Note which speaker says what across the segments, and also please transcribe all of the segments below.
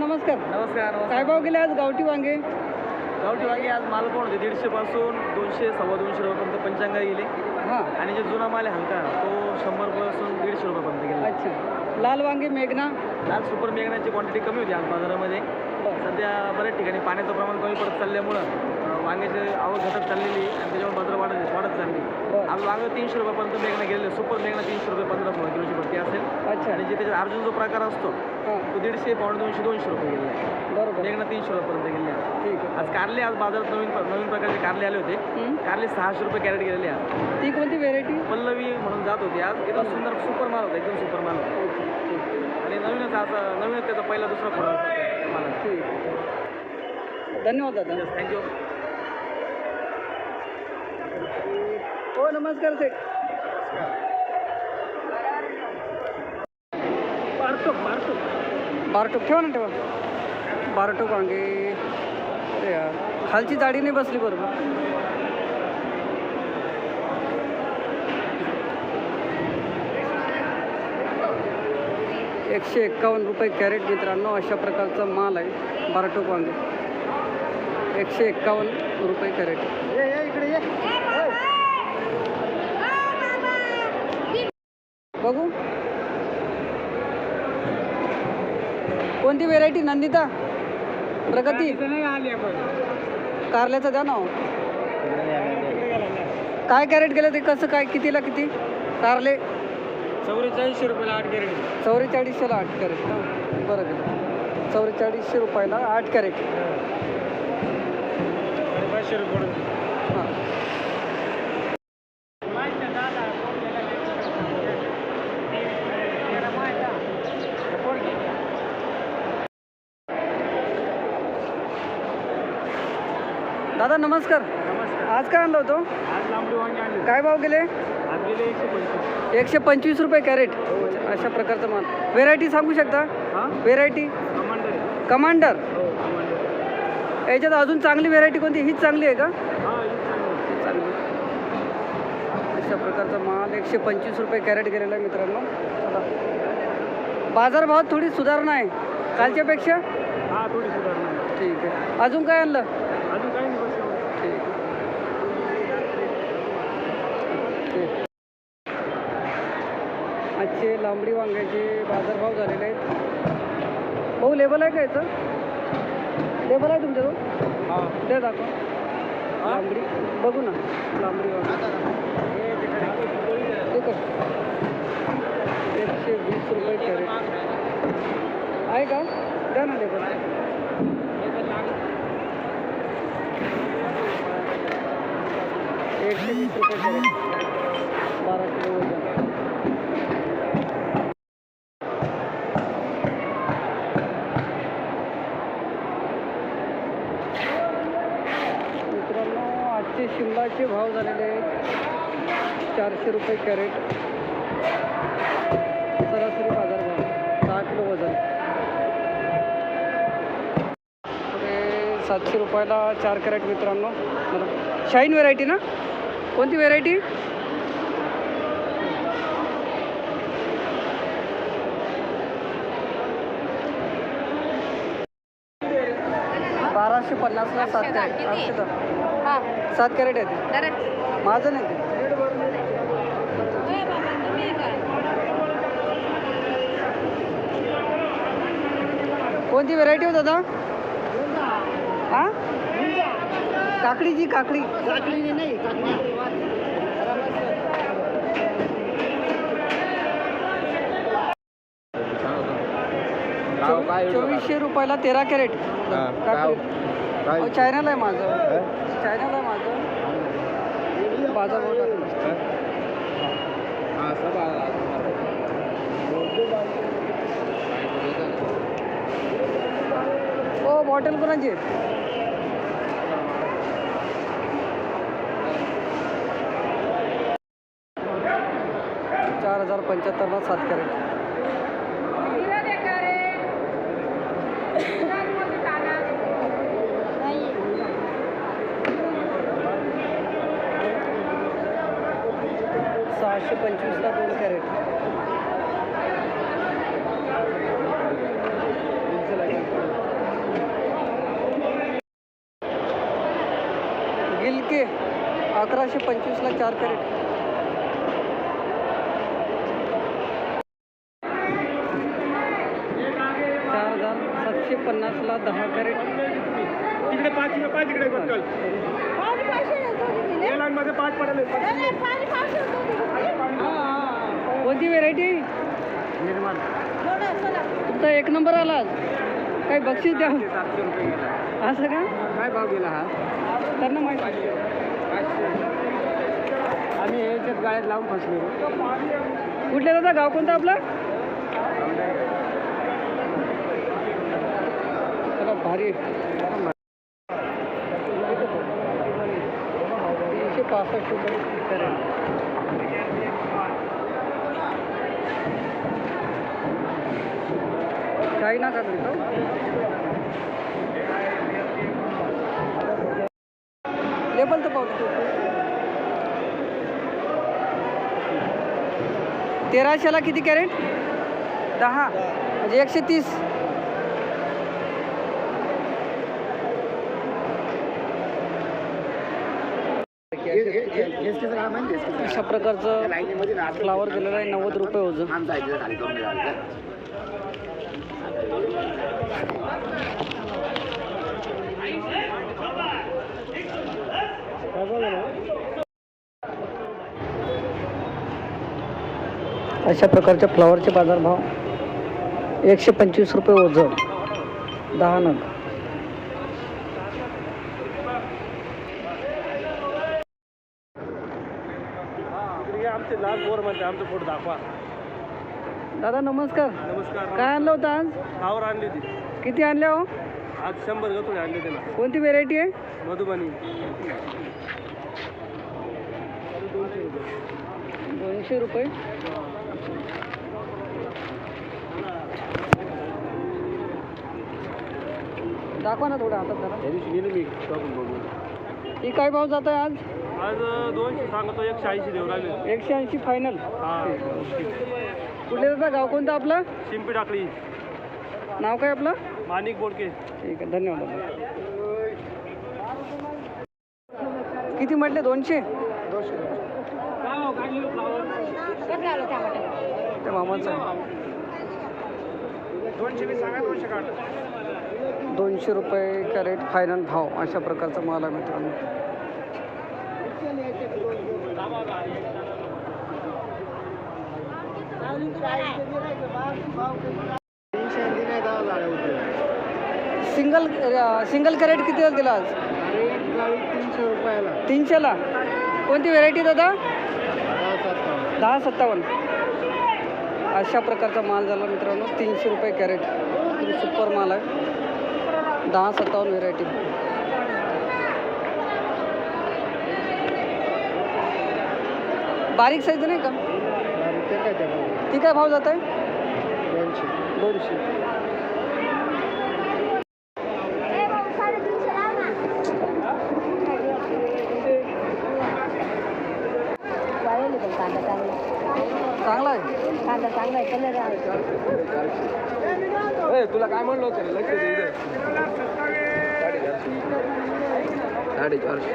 Speaker 1: नमस्कार.
Speaker 2: नमस्कार
Speaker 1: काय भाव गेले आज? गावठी वांगे?
Speaker 2: गावठी वांगे आज माल पण होते. दीडशे पासून दोनशे सव्वा दोनशे रुपयापर्यंत पंचांगा गेले.
Speaker 1: हां.
Speaker 2: आणि जे जुना माल आहे हलका तो शंभर रुपयापासून दीडशे रुपयापर्यंत गेला.
Speaker 1: अच्छा. लाल वांगे मेघना?
Speaker 2: आज सुपर मेघण्याची क्वांटिटी कमी होती आज बाजारामध्ये. सध्या बऱ्याच ठिकाणी पाण्याचं प्रमाण कमी पडत चालल्यामुळं वांग्याची आवक घटत चाललेली आणि त्याच्यामुळे बाजार वाढत वाढत चालली. आज वांग तीनशे रुपयापर्यंत मेघना गेलेले सुपर मेघना तीनशे रुपये पंधरा सोळा किलोची भरती असेल.
Speaker 1: अच्छा.
Speaker 2: आणि जे त्याच्यात अर्जुन जो प्रकार असतो तो दीडशे पावणे दोनशे दोनशे रुपये गेले आहे.
Speaker 1: बरोबर.
Speaker 2: मेघना तीनशे रुपयापर्यंत गेले
Speaker 1: ठीक
Speaker 2: आज कारले आज बाजारात नवीन नवीन प्रकारचे कारले आले होते? कारले सहाशे रुपये कॅरेट गेलेले आज
Speaker 1: ती कोणती व्हेरायटी
Speaker 2: पल्लवी म्हणून जात होती आज. एकदम सुंदर सुपर माल होता एकदम सुपर माल होता. आणि नवीनच आता नवीनच त्याचा पहिला दुसरा खोडा मला
Speaker 1: ठीक. धन्यवाद दादा.
Speaker 2: थँक्यू
Speaker 1: हो नमस्कार सेठ
Speaker 2: पार्टो पार्टो
Speaker 1: बारटोक ठेवा ना ठेवा. बारटोक वांगे. अरे यार खालची जाडी नाही बसली बरोबर. एकशे एक्कावन्न रुपये कॅरेट मित्रांनो अशा प्रकारचा माल आहे बारटोक वांगे. एकशे एक्कावन्न रुपये कॅरेट
Speaker 2: इकडे ये
Speaker 1: बघू. कोणती व्हेरायटी नंदिता? प्रगती? कारल्याचं द्या ना हो. काय कॅरेट गेलं ते कसं काय कितीला किती? कारले?
Speaker 2: चौवेचाळीसशे रुपयाला आठ कॅरेट
Speaker 1: चौवेचाळीसशेला आठ कॅरेट बरं गेलं चौवेचाळीसशे रुपयाला आठ कॅरेट
Speaker 2: पाचशे रुपये
Speaker 1: दादा नमस्कार.
Speaker 2: नमस्कार.
Speaker 1: आज काय आणलं होतं? काय भाव गेले?
Speaker 2: एकशे पंचवीस.
Speaker 1: रुपये कॅरेट. अशा प्रकारचं माल. व्हेरायटी सांगू शकता?
Speaker 2: हां?
Speaker 1: व्हेरायटी
Speaker 2: कमांडर हो
Speaker 1: याच्यात अजून चांगली व्हेरायटी कोणती? हीच चांगली आहे का?
Speaker 2: हां ही
Speaker 1: अशा प्रकारचा माल. एकशे पंचवीस रुपये कॅरेट गेलेला आहे मित्रांनो. बाजारभावात थोडी सुधारणा आहे. कालच्यापेक्षा?
Speaker 2: हा आहे.
Speaker 1: ठीक आहे. अजून काय आणलं
Speaker 2: अजून काही नाही बस एवढं.
Speaker 1: ठीक ठीक. आजचे लांबडी वांग्याचे बाजारभाव झालेले आहेत. भाऊ लेबल आहे का याचं? लेबल आहे तुमच्याजवळ?
Speaker 2: हा.
Speaker 1: द्या दाखवा. लांबडी. बघू ना. लांबडी वांगी ठीक आहे एकशे वीस रुपये कॅरेट. आहे का? द्या ना लेबल कॅरेट सरासरी बाजार भाव दहा किलो वजन. सातशे रुपयाला चार कॅरेट मित्रांनो. शाईन व्हेरायटी ना? कोणती व्हेरायटी बाराशे पन्नासला सात कॅरेट. सात कॅरेट आहे माझं नाही ते कोणती व्हेरायटी हो दादा हा? काकडीची काकडी. काकडी. नाही चोवीसशे रुपयाला तेरा कॅरेट. चायनाला आहे माझं. चायनाला आहे माझं. बाजार हो ओ बॉटल कोणाची चार हजार पंच्याहत्तरला सात कॅरेट सहाशे पंचवीसला दोन कॅरेट सतराशे पंचवीसला चार कॅरेट. चार हजार सातशे पन्नासला दहा कॅरेट.
Speaker 2: तिकडे पाच पाच इकडे पाच पडले.
Speaker 1: कोणती व्हेरायटी
Speaker 2: निर्माण.
Speaker 1: तुमचा एक नंबर आला. काही बक्षीस द्या. असं का?
Speaker 2: काय भाव गेला हा?
Speaker 1: त्यांना माहिती.
Speaker 2: आम्ही याच्यात गाड्यात लावून फसलो.
Speaker 1: कुठल्या दादा? गाव कोणतं आपलं? चला भारी तीनशे पासष्ट रुपये काही ना का तो लेबल तर पाहतो तेराशेला किती कॅरेट? दहा. म्हणजे एकशे तीस. अशा प्रकारचं फ्लावर दिलेलं आहे नव्वद रुपये ओझं अशा प्रकारच्या फ्लावरचे बाजारभाव एकशे पंचवीस रुपये ओझं. दहा नग. दादा नमस्कार.
Speaker 2: नमस्कार.
Speaker 1: काय आणलं होतं आज?
Speaker 2: फ्लावर आणली होती.
Speaker 1: किती आणल्या हो?
Speaker 2: आज शंभर गतुडे आणले होते ना
Speaker 1: कोणती व्हेरायटी आहे?
Speaker 2: मधुबनी.
Speaker 1: दोनशे रुपये. दाखवा ना थोडं हातात जरा.
Speaker 2: त्या दिवशी गेलो मी शॉपिंग बघून.
Speaker 1: ही काय भाव जात आहे आज
Speaker 2: आज दोनशे सांगतो एकशे ऐंशी देऊ राहिले.
Speaker 1: एकशे ऐंशी फायनल
Speaker 2: हा.
Speaker 1: कुठले दादा गाव कोणतं आपलं?
Speaker 2: शिंपी टाकली
Speaker 1: नाव काय आपलं?
Speaker 2: माणिक बोडके.
Speaker 1: ठीक आहे धन्यवाद. किती म्हटले? दोनशे? त्या मामाचं.
Speaker 2: दोनशे
Speaker 1: रुपये कॅरेट फायनल भाव अशा प्रकारचा माल आहे मित्रांनो. सिंगल सिंगल कॅरेट कितीला दिला आज?
Speaker 2: तीनशे रुपयाला.
Speaker 1: तीनशेला? कोणती व्हेरायटी दादा? दहा सत्तावन्न. अशा प्रकारचा माल झाला मित्रांनो तीनशे रुपये कॅरेट. सुपर माल आहे. दहा सत्तावन्न व्हेरायटी बारीक साईज नाही का? ती काय भाव जात आहे? दोनशे.
Speaker 3: कांदा चांगला
Speaker 1: चांगला आहे
Speaker 3: कांदा चांगला आहे कलर आहे
Speaker 2: तुला काय म्हणलं होतं? लक्ष साडेचारशे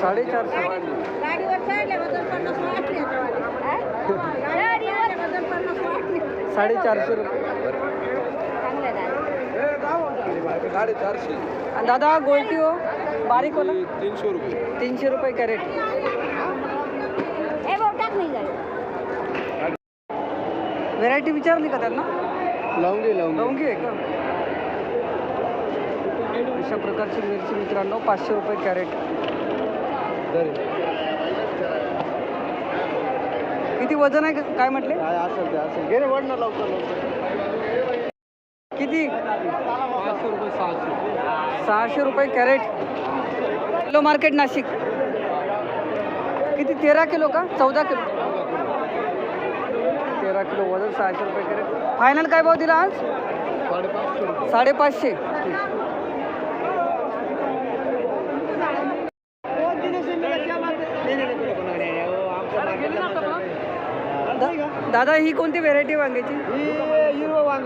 Speaker 1: साडेचारशे
Speaker 3: पन्नास वाटले
Speaker 1: साडेचारशे रुपये.
Speaker 2: साडेचारशे.
Speaker 1: दादा गोल्टी हो. बारीक हो ना?
Speaker 2: तीनशे रुपये.
Speaker 1: तीनशे रुपये कॅरेट
Speaker 3: ए भाऊ टाक नाही जाईल
Speaker 1: व्हेरायटी विचारली का त्यांना?
Speaker 2: लावून घे लावून
Speaker 1: लवंगी आहे का? अशा प्रकारची मिरची मित्रांनो पाचशे रुपये कॅरेट. किती वजन आहे का- काय म्हटले?
Speaker 2: काय असेल ते असेल. लवकर लवकर.
Speaker 1: किती?
Speaker 2: पाचशे रुपये सहाशे.
Speaker 1: सहाशे रुपये कॅरेट. Kilo market Nashik. किती तेरा किलो का? चौदा किलो? किलो वजन सहाशे रुपये कॅरेट. फायनल काय भाव दिला आज?
Speaker 2: साडेपाचशे.
Speaker 1: दादा ही कोणती व्हेरायटी वांग्याची?
Speaker 2: हिरवं. वांग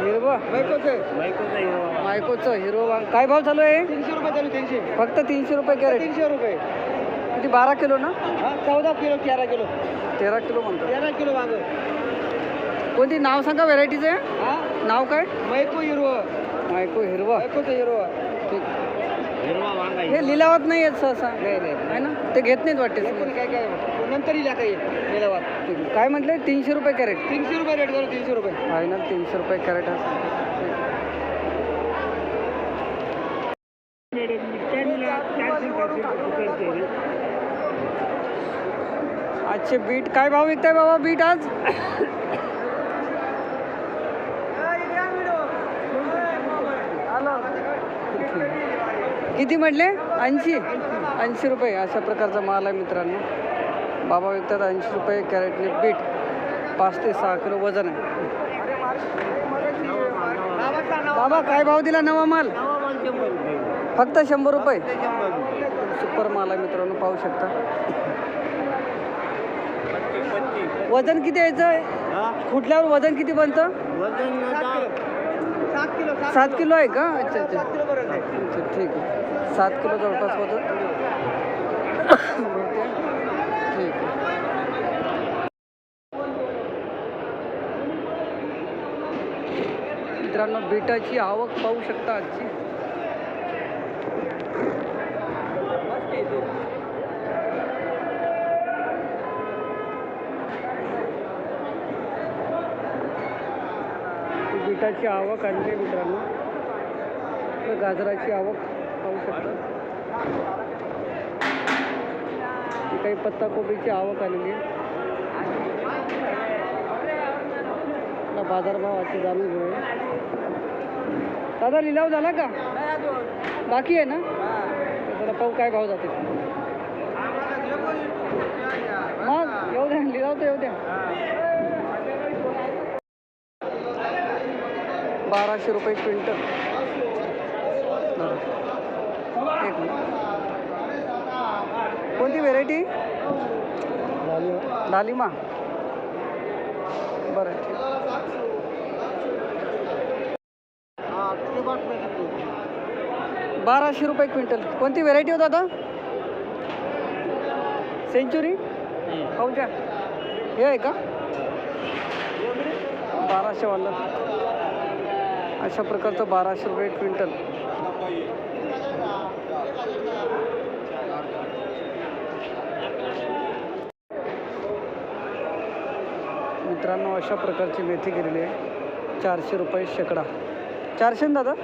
Speaker 1: हिरवा
Speaker 2: मायकोचं
Speaker 1: मायकोचं हिरो वांग. काय भाव चालू आहे?
Speaker 2: तीनशे रुपये चालू तीनशे
Speaker 1: फक्त तीनशे रुपये कॅरेट.
Speaker 2: तीनशे रुपये
Speaker 1: किती बारा किलो ना?
Speaker 2: चौदा किलो तेरा किलो.
Speaker 1: तेरा किलो म्हणतो
Speaker 2: तेरा किलो वांग.
Speaker 1: कोणती नाव सांगा व्हेरायटीचं? आहे
Speaker 2: हा?
Speaker 1: नाव काय?
Speaker 2: मैको हिरवं.
Speaker 1: मायको हिरवा.
Speaker 2: मैकोचं हिरवं.
Speaker 1: ठीक.
Speaker 2: हिरवा वांग
Speaker 1: हे लिलावात नाही आहेत सहसा.
Speaker 2: नाही नाही
Speaker 1: आहे ना? ते घेत नाहीत वाटते
Speaker 2: काय काय नंतर येईल आता येईल मेलावात
Speaker 1: ठीक. आहे. काय म्हटले? तीनशे रुपये कॅरेट.
Speaker 2: तीनशे रुपये रेट करू तीनशे रुपये.
Speaker 1: फायनल तीनशे रुपये कॅरेट असं. आजचे बीट काय भाव विकताय बाबा? बीट आज? किती म्हटले? ऐंशी? ऐंशी रुपये अशा प्रकारचा माल आहे मित्रांनो. बाबा विकतात ऐंशी रुपये कॅरेटने बीट. पाच ते सहा किलो वजन आहे. बाबा काय भाव दिला नवा माल? फक्त शंभर रुपये. सुपर माल आहे मित्रांनो पाहू शकता. वजन किती यायचं? कुठल्यावर वजन किती बनतं?
Speaker 2: सात किलो
Speaker 1: आहे का? अच्छा. अच्छा. ठीक आहे. सात किलो जवळपास होतं. ठीक आहे मित्रांनो बिटाची आवक पाहू शकता आजची. बिटाची आवक आणली आहे मित्रांनो. गाजराची आवक. पाहू शकता. काही पत्ताकोबीची आवक आलेली आहे. जाणून घेऊया. दादा लिलाव झाला का? बाकी आहे ना? जरा पाहू काय भाव जाते मग येऊ द्या लिलाव तर येऊ द्या. बाराशे रुपये क्विंटल. एक मिनिट कोणती व्हेरायटी डालिमा. बरं ठीक. बाराशे रुपये क्विंटल. कोणती व्हेरायटी होता दादा? सेंचुरी हो द्या हे आहे का? बाराशेवालं अशा प्रकारचं बाराशे रुपये क्विंटल. मित्रांनो अशा प्रकारची मेथी गेलेली आहे. चारशे रुपये शेकडा. चारशे ना दादा?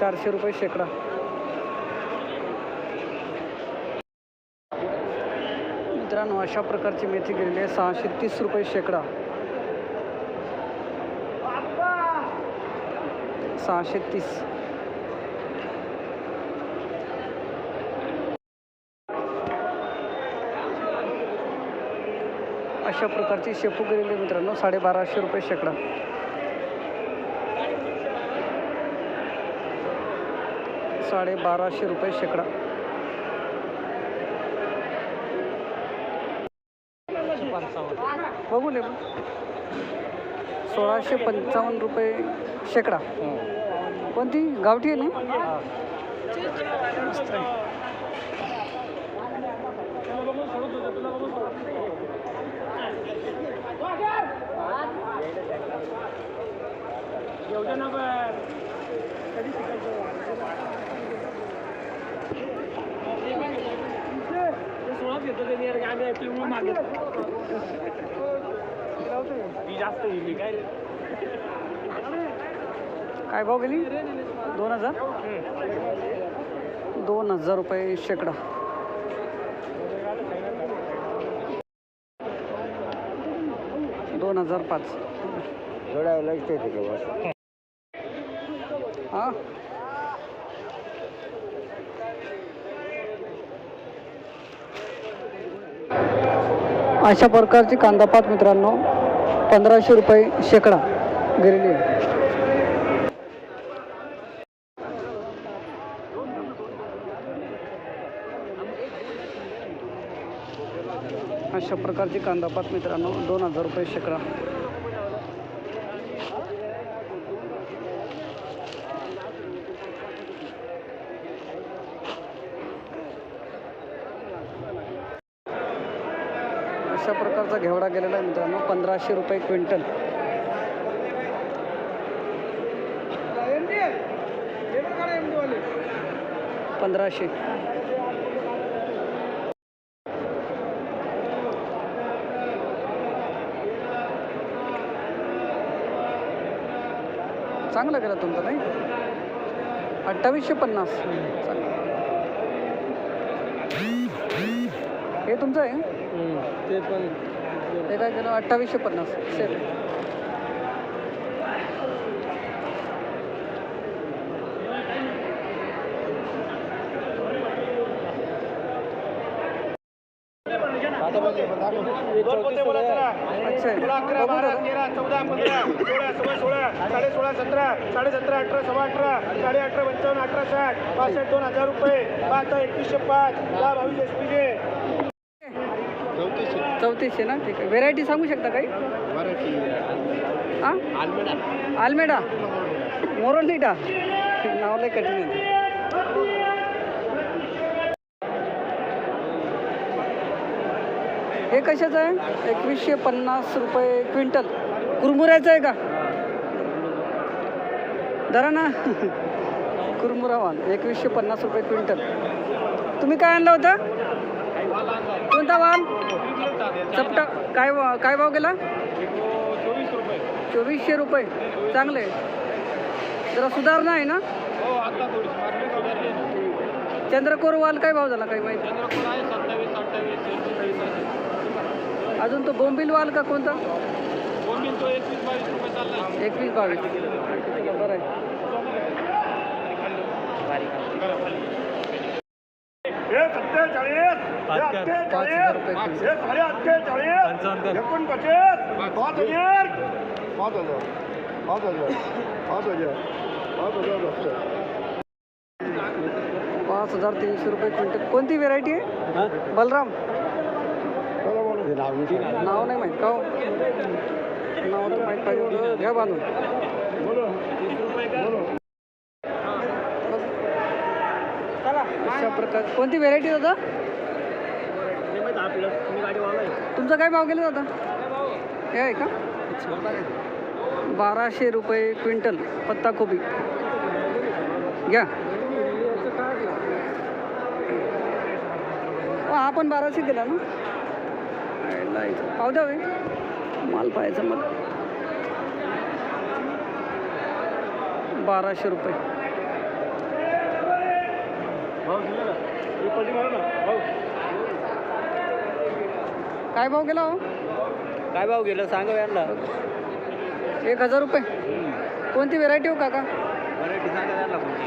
Speaker 1: चारशे रुपये शेकडा. मित्रांनो अशा प्रकारची मेथी गेलेली आहे. सहाशे तीस रुपये शेकडा. सहाशे तीस. अशा प्रकारची शेपू गेलेली आहे मित्रांनो. साडेबाराशे रुपये शेकडा. साडेबाराशे रुपये शेकडा. बघू ले सोळाशे पंचावन्न रुपये शेकडा. कोणती? गावठी आहे ना मस्त आहे. काय भाव गेली? दोन हजार? दोन हजार रुपये शेकडा. दोन हजार पाच. हां. अशा प्रकारची कांदापात मित्रांनो पंधराशे रुपये शेकडा गेलेली आहे. अशा प्रकारची कांदापात मित्रांनो दोन हजार रुपये शेकडा अशा प्रकारचा घेवडा गेलेला आहे मित्रांनो. पंधराशे रुपये क्विंटल. पंधराशे. चांगला केला तुमचा नाही? अठ्ठावीसशे पन्नास. चांगला. हे तुमचं आहे
Speaker 2: ते पण
Speaker 1: हे काय केलं अठ्ठावीसशे पन्नास सेट अच्छा आहे. बघू दादा.
Speaker 2: चौदा पंधरा सोळा सव्वा सोळा साडे सोळा सतरा साडे सतरा अठरा सव्वा अठरा साडे अठरा पंचावन्न अठरा साठ पासष्ट दोन हजार रुपये पाच एकवीसशे पाच दहा बावीस एस पीचे
Speaker 1: चौतीसशे ना? ठीक आहे. व्हेरायटी सांगू शकता काही? हां आल्मेडा मोरोलिटा नाव लय कठीण आहे हे कशाचं आहे? एकवीसशे पन्नास रुपये क्विंटल. कुरमुऱ्याचं आहे का? धरा ना. कुरमुरा वाण एकवीसशे पन्नास रुपये क्विंटल. तुम्ही काय आणलं होतं? कोणता वाम चपटा काय वा- काय भाव गेला? चोवीसशे रुपये. चांगले. जरा सुधारणा आहे ना? चंद्रकोर वाल काय भाव झाला काही माहिती? अजून तो बोंबील वाल का कोणता?
Speaker 2: एकवीस बावीस.
Speaker 1: बरं आहे
Speaker 2: हे सत्तेचाळीस हे
Speaker 1: पाच हजार रुपये
Speaker 2: अठ्ठेचाळीस
Speaker 1: क्विंटल.
Speaker 2: हे साडे अठ्ठेचाळीस एकोणपचास पाच हजार
Speaker 4: पाच हजार पाच हजार पाच हजार पाच हजार
Speaker 1: पाच हजार तीनशे रुपये क्विंटल कोणती व्हेरायटी आहे बलराम
Speaker 4: नाव नाही सांगा.
Speaker 1: माहीत का हो? नाव तर माहीत पाहिजे होतं. घ्या बांधून अशा प्रकार कोणती व्हेरायटी दादा? तुमचा काय भाव गेला दादा? हे आहे का? बाराशे रुपये क्विंटल पत्ताकोबी घ्या. हो, हा पण बाराशे दिला ना. पाहू द्या होय. माल पाहायचा मला. बाराशे रुपये. काय भाव गेला हो?
Speaker 2: काय भाव गेलं सांगा यांना.
Speaker 1: एक हजार रुपये. कोणती व्हेरायटी हो काका?
Speaker 2: सांगा कोणती.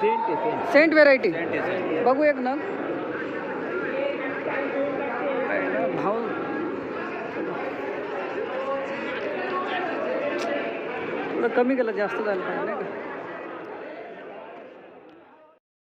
Speaker 2: सेंट आहे सेंट.
Speaker 1: सेंट व्हेरायटी
Speaker 2: सेंट आहे सेंट.
Speaker 1: बघू एक नग भाव. थोडं कमी केलं जास्त झालं पाहिजे नाही का?